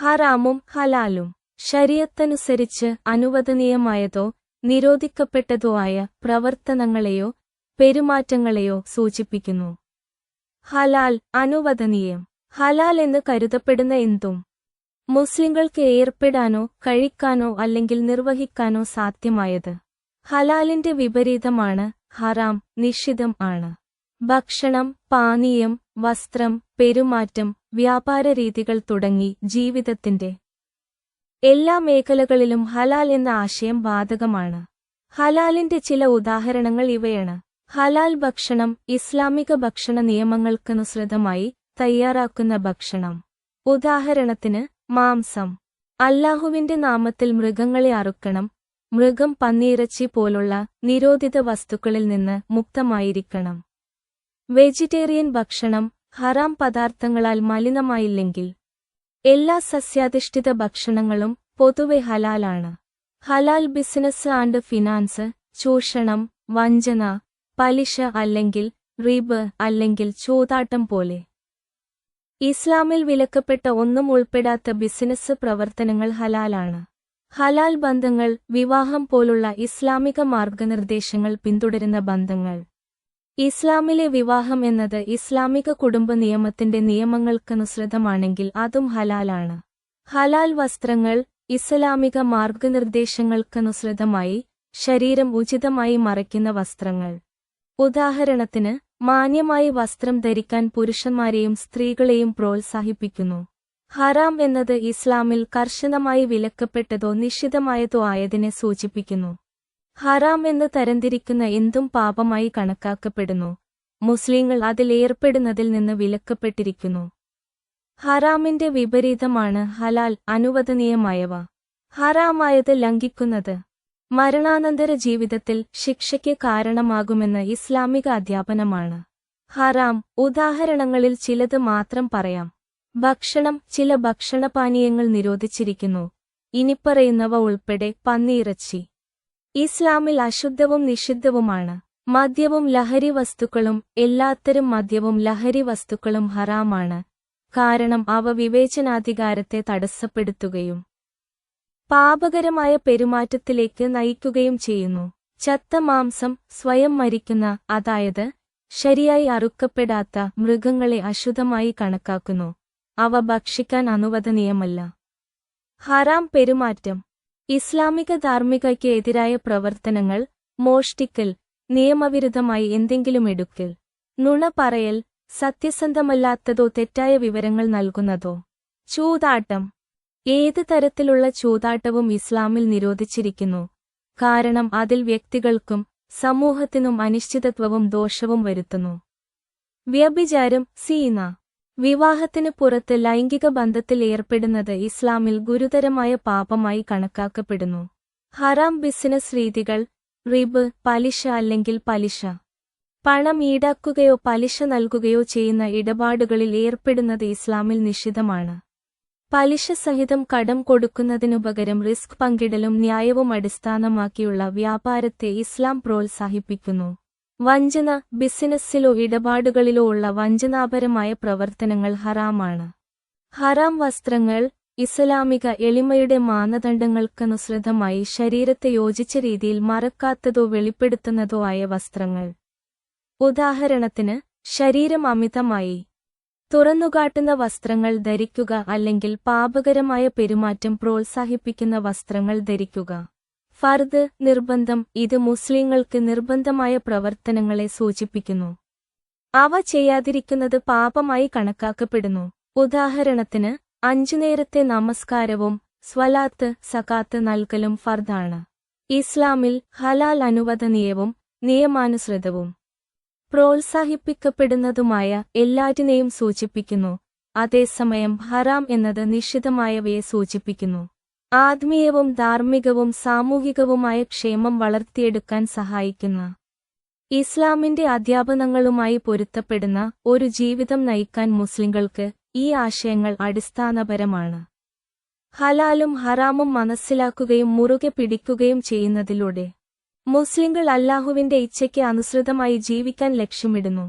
ഹറാമും ഹലാലും ശരീരത്തനുസരിച്ച് അനുവദനീയമായതോ നിരോധിക്കപ്പെട്ടതോ ആയ പ്രവർത്തനങ്ങളെയോ പെരുമാറ്റങ്ങളെയോ സൂചിപ്പിക്കുന്നു. ഹലാൽ അനുവദനീയം. ഹലാൽ എന്ന് കരുതപ്പെടുന്ന എന്തും മുസ്ലിങ്ങൾക്ക് ഏർപ്പെടാനോ കഴിക്കാനോ അല്ലെങ്കിൽ നിർവഹിക്കാനോ സാധ്യമായത് ഹലാലിന്റെ വിപരീതമാണ് ഹറാം നിഷിദ്ധം ആണ്. ഭക്ഷണം പാനീയം വസ്ത്രം പെരുമാറ്റം വ്യാപാര രീതികൾ തുടങ്ങി ജീവിതത്തിന്റെ എല്ലാ മേഖലകളിലും ഹലാൽ എന്ന ആശയം ബാധകമാണ്. ഹലാലിന്റെ ചില ഉദാഹരണങ്ങൾ ഇവയാണ്. ഹലാൽ ഭക്ഷണം ഇസ്ലാമിക ഭക്ഷണ നിയമങ്ങൾക്കനുസൃതമായി തയ്യാറാക്കുന്ന ഭക്ഷണം. ഉദാഹരണത്തിന് മാംസം. അല്ലാഹുവിന്റെ നാമത്തിൽ മൃഗങ്ങളെ അറുക്കണം. മൃഗം പന്നിയിറച്ചി പോലുള്ള നിരോധിത വസ്തുക്കളിൽ നിന്ന് മുക്തമായിരിക്കണം. വെജിറ്റേറിയൻ ഭക്ഷണം ഹറാം പദാർത്ഥങ്ങളാൽ മലിനമായില്ലെങ്കിൽ എല്ലാ സസ്യാധിഷ്ഠിത ഭക്ഷണങ്ങളും പൊതുവെ ഹലാലാണ്. ഹലാൽ ബിസിനസ് ആൻഡ് ഫിനാൻസ് ചൂഷണം വഞ്ചന പലിശ അല്ലെങ്കിൽ റീബ് അല്ലെങ്കിൽ ചൂതാട്ടം പോലെ. ഇസ്ലാമിൽ വിലക്കപ്പെട്ട ഒന്നും ഉൾപ്പെടാത്ത ബിസിനസ് പ്രവർത്തനങ്ങൾ ഹലാലാണ്. ഹലാൽ ബന്ധങ്ങൾ വിവാഹം പോലുള്ള ഇസ്ലാമിക മാർഗനിർദ്ദേശങ്ങൾ പിന്തുടരുന്ന ബന്ധങ്ങൾ. ഇസ്ലാമിലെ വിവാഹം എന്നത് ഇസ്ലാമിക കുടുംബ നിയമത്തിന്റെ നിയമങ്ങൾക്കനുസൃതമാണെങ്കിൽ അതും ഹലാലാണ്. ഹലാൽ വസ്ത്രങ്ങൾ ഇസ്ലാമിക മാർഗനിർദ്ദേശങ്ങൾക്കനുസൃതമായി ശരീരം ഉചിതമായി മറയ്ക്കുന്ന വസ്ത്രങ്ങൾ. ഉദാഹരണത്തിന് മാന്യമായി വസ്ത്രം ധരിക്കാൻ പുരുഷന്മാരെയും സ്ത്രീകളെയും പ്രോത്സാഹിപ്പിക്കുന്നു. ഹറാം എന്നത് ഇസ്ലാമിൽ കർശനമായി വിലക്കപ്പെട്ടതോ നിഷിദ്ധമായതോ ആയതിനെ സൂചിപ്പിക്കുന്നു. ഹറാം എന്ന് തരംതിരിക്കുന്ന എന്തും പാപമായി കണക്കാക്കപ്പെടുന്നു. മുസ്ലിങ്ങൾ അതിലേർപ്പെടുന്നതിൽ നിന്ന് വിലക്കപ്പെട്ടിരിക്കുന്നു. ഹറാമിന്റെ വിപരീതമാണ് ഹലാൽ അനുവദനീയമായവ. ഹറാമായത് ലംഘിക്കുന്നത് മരണാനന്തര ജീവിതത്തിൽ ശിക്ഷയ്ക്ക് കാരണമാകുമെന്ന് ഇസ്ലാമിക അധ്യാപനമാണ്. ഹറാം ഉദാഹരണങ്ങളിൽ ചിലത് മാത്രം പറയാം. ഭക്ഷണം ചില ഭക്ഷണപാനീയങ്ങൾ നിരോധിച്ചിരിക്കുന്നു. ഇനിപ്പറയുന്നവ ഉൾപ്പെടെ പന്നിയിറച്ചി. ഇസ്ലാമിൽ അശുദ്ധവും നിഷിദ്ധവുമാണ്. മദ്യവും ലഹരി വസ്തുക്കളും എല്ലാത്തരം മദ്യവും ലഹരി വസ്തുക്കളും ഹറാമാണ്. കാരണം അവ വിവേചനാധികാരത്തെ തടസ്സപ്പെടുത്തുകയും പാപകരമായ പെരുമാറ്റത്തിലേക്ക് നയിക്കുകയും ചെയ്യുന്നു. ചത്ത മാംസം സ്വയം മരിക്കുന്ന അതായത് ശരിയായി അറുക്കപ്പെടാത്ത മൃഗങ്ങളെ അശുദ്ധമായി കണക്കാക്കുന്നു. അവ ഭക്ഷിക്കാൻ അനുവദനീയമല്ല. ഹറാം പെരുമാറ്റം. ഇസ്ലാമിക ധാർമ്മികയ്ക്ക് എതിരായ പ്രവർത്തനങ്ങൾ മോഷ്ടിക്കൽ നിയമവിരുദ്ധമായി എന്തെങ്കിലും എടുക്കൽ നുണ പറയൽ സത്യസന്ധമല്ലാത്തതോ തെറ്റായ വിവരങ്ങൾ നൽകുന്നതോ ചൂതാട്ടം. ഏത് തരത്തിലുള്ള ചൂതാട്ടവും ഇസ്ലാമിൽ നിരോധിച്ചിരിക്കുന്നു. കാരണം അതിൽ വ്യക്തികൾക്കും സമൂഹത്തിനും അനിശ്ചിതത്വവും ദോഷവും വരുത്തുന്നു. വ്യഭിചാരം സീന. വിവാഹത്തിന് പുറത്ത് ലൈംഗിക ബന്ധത്തിൽ ഏർപ്പെടുന്നത് ഇസ്ലാമിൽ ഗുരുതരമായ പാപമായി കണക്കാക്കപ്പെടുന്നു. ഹറാം ബിസിനസ് രീതികൾ റിബ് പലിശ അല്ലെങ്കിൽ പലിശ. പണം ഈടാക്കുകയോ പലിശ നൽകുകയോ ചെയ്യുന്ന ഇടപാടുകളിൽ ഏർപ്പെടുന്നത് ഇസ്ലാമിൽ നിഷിദ്ധമാണ്. പലിശ സഹിതം കടം കൊടുക്കുന്നതിനുപകരം റിസ്ക് പങ്കിടലും ന്യായവും അടിസ്ഥാനമാക്കിയുള്ള വ്യാപാരത്തെ ഇസ്ലാം പ്രോത്സാഹിപ്പിക്കുന്നു. വഞ്ചന ബിസിനസ്സിലോ ഇടപാടുകളിലോ ഉള്ള വഞ്ചനാപരമായ പ്രവർത്തനങ്ങൾ ഹറാമാണ്. ഹറാം വസ്ത്രങ്ങൾ ഇസ്ലാമിക എളിമയുടെ മാനദണ്ഡങ്ങൾക്കനുസൃതമായി ശരീരത്തെ യോജിച്ച രീതിയിൽ മറക്കാത്തതോ വെളിപ്പെടുത്തുന്നതോ ആയ വസ്ത്രങ്ങൾ. ഉദാഹരണത്തിന് ശരീരം അമിതമായി തുറന്നുകാട്ടുന്ന വസ്ത്രങ്ങൾ ധരിക്കുക അല്ലെങ്കിൽ പാപകരമായ പെരുമാറ്റം പ്രോത്സാഹിപ്പിക്കുന്ന വസ്ത്രങ്ങൾ ധരിക്കുക. ഫർദ് നിർബന്ധം ഇത് മുസ്ലിങ്ങൾക്ക് നിർബന്ധമായ പ്രവർത്തനങ്ങളെ സൂചിപ്പിക്കുന്നു. അവ ചെയ്യാതിരിക്കുന്നത് പാപമായി കണക്കാക്കപ്പെടുന്നു. ഉദാഹരണത്തിന് അഞ്ചു നേരത്തെ നമസ്കാരവും സ്വലാത്ത് സകാത്ത് നൽകലും ഫർദാണ്. ഇസ്ലാമിൽ ഹലാൽ അനുവദനീയവും നിയമാനുസൃതവും പ്രോത്സാഹിപ്പിക്കപ്പെടുന്നതുമായ എല്ലാറ്റിനെയും സൂചിപ്പിക്കുന്നു. അതേസമയം ഹറാം എന്നത് നിഷിദ്ധമായവയെ സൂചിപ്പിക്കുന്നു. ആത്മീയവും ധാർമ്മികവും സാമൂഹികവുമായ ക്ഷേമം വളർത്തിയെടുക്കാൻ സഹായിക്കുന്ന ഇസ്ലാമിന്റെ അധ്യാപനങ്ങളുമായി പൊരുത്തപ്പെടുന്ന ഒരു ജീവിതം നയിക്കാൻ മുസ്ലിങ്ങൾക്ക് ഈ ആശയങ്ങൾ അടിസ്ഥാനപരമാണ്. ഹലാലും ഹറാമും മനസ്സിലാക്കുകയും മുറുകെ പിടിക്കുകയും ചെയ്യുന്നതിലൂടെ മുസ്ലിങ്ങൾ അല്ലാഹുവിന്റെ ഇച്ഛയ്ക്ക് അനുസൃതമായി ജീവിക്കാൻ ലക്ഷ്യമിടുന്നു.